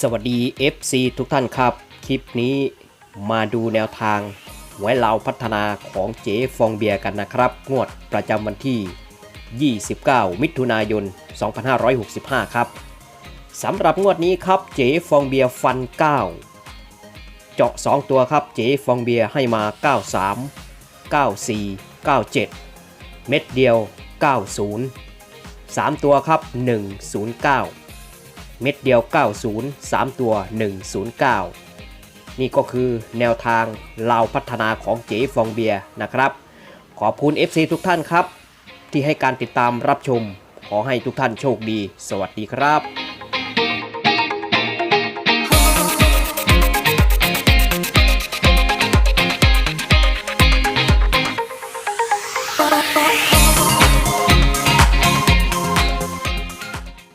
สวัสดี FC ทุกท่านครับ คลิปนี้มาดูแนวทางไว้เราพัฒนาของเจ๊ฟองเบียกันนะครับ งวดประจำวันที่ 29 มิถุนายน 2565 ครับสำหรับงวดนี้ครับเจ๊ฟองเบียฟัน 9 เจาะ 2 ตัวครับเจ๊ฟองเบียให้มา 93 94 97 เม็ดเดียว 90 3 ตัวครับ 109 เม็ดเดียว 90 3 ตัว 109 นี่ก็คือแนวทางลาพัฒนาของเจฟองเบียนะครับ ขอบคุณ FC ทุกท่านครับ ที่ให้การติดตามรับชม ขอให้ทุกท่านโชคดี สวัสดีครับ